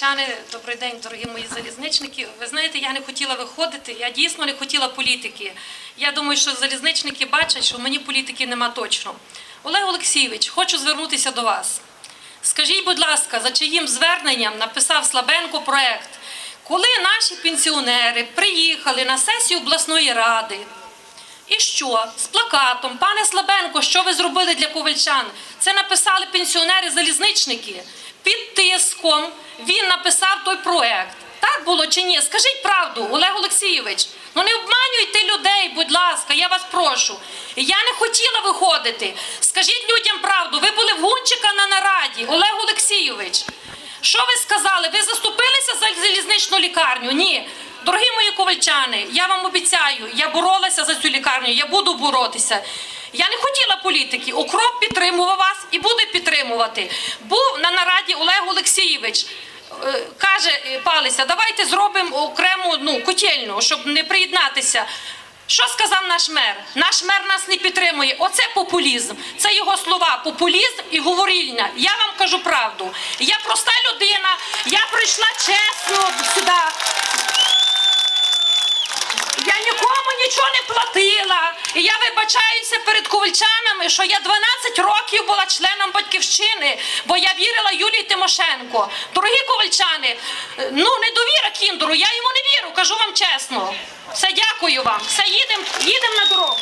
ковальчани, добрий день, дорогі мої залізничники. Ви знаєте, я не хотіла виходити, я дійсно не хотіла політики. Я думаю, що залізничники бачать, що мені політики нема точно. Олег Олексійович, хочу звернутися до вас. Скажіть, будь ласка, за чиїм зверненням написав Слабенко проект, коли наші пенсіонери приїхали на сесію обласної ради, і що? З плакатом, пане Слабенко, що ви зробили для ковальчан? Це написали пенсіонери-залізничники. Під тиском він написав той проект. Так було чи ні? Скажіть правду, Олег Олексійович. Ну не обманюйте людей, будь ласка, я вас прошу. Я не хотіла виходити. Скажіть людям правду. Ви були в Гунчика на нараді, Олег Олексійович. Що ви сказали? Ви заступилися за залізничну лікарню? Ні. Дорогі мої ковальчани, я вам обіцяю, я боролася за цю лікарню, я буду боротися. Я не хотіла політики. Укроп підтримував вас і буде підтримувати. Був на нараді Олег Олексійович. Е, Каже е, Палися, давайте зробимо окрему ну, котельну, щоб не приєднатися. Що сказав наш мер? Наш мер нас не підтримує. Оце популізм. Це його слова. Популізм і говорільня. Я вам кажу правду. Я проста людина. Я прийшла чесно сюди. Я нікому нічого не платила. І я вибачаюся що я 12 років була членом батьківщини, бо я вірила Юлії Тимошенко. Дорогі ковальчани, ну ну недовіра кіндеру, я йому не вірю, кажу вам чесно. Все, дякую вам. Все, їдемо їдем на дорогу.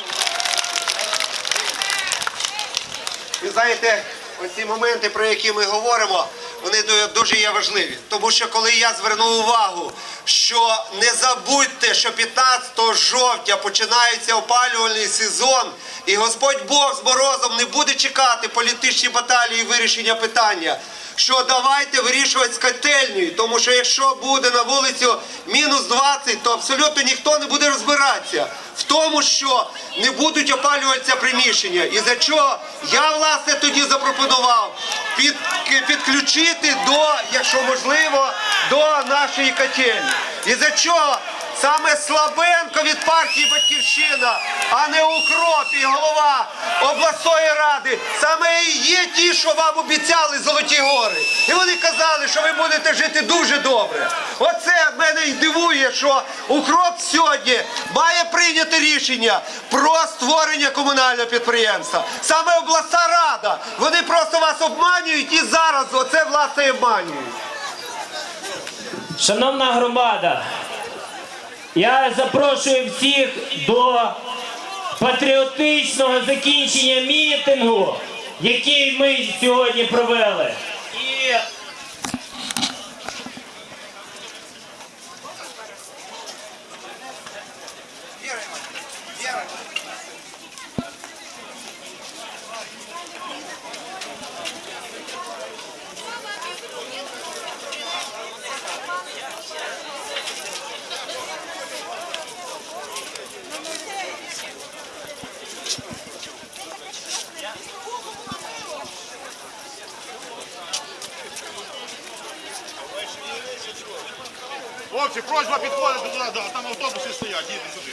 Ви знаєте, оці моменти, про які ми говоримо, вони дуже є важливі. Тому що коли я звернув увагу, що не забудьте, що 15 жовтня починається опалювальний сезон, і Господь Бог з морозом не буде чекати політичні баталії вирішення питання. Що давайте вирішувати з котельнею, тому що якщо буде на вулицю мінус 20, то абсолютно ніхто не буде розбиратися в тому, що не будуть опалюватися приміщення. І за чого я власне тоді запропонував під, підключити до, якщо можливо, до нашої котельні. І за чого саме Слабенко від партії Батьківщина, а не Укроп і голова обласної ради, саме і є ті, що вам обіцяли золоті гори. І вони казали, що ви будете жити дуже добре. Оце мене й дивує, що Укроп сьогодні має прийняти рішення про створення комунального підприємства. Саме обласна рада. Вони просто вас обманюють і зараз оце власне обманюють. Шановна громада, я запрошую всіх до патріотичного закінчення мітингу, який ми сьогодні провели. І Хлопці, просьба підходити туди, там автобуси стоять, їдемо сюди.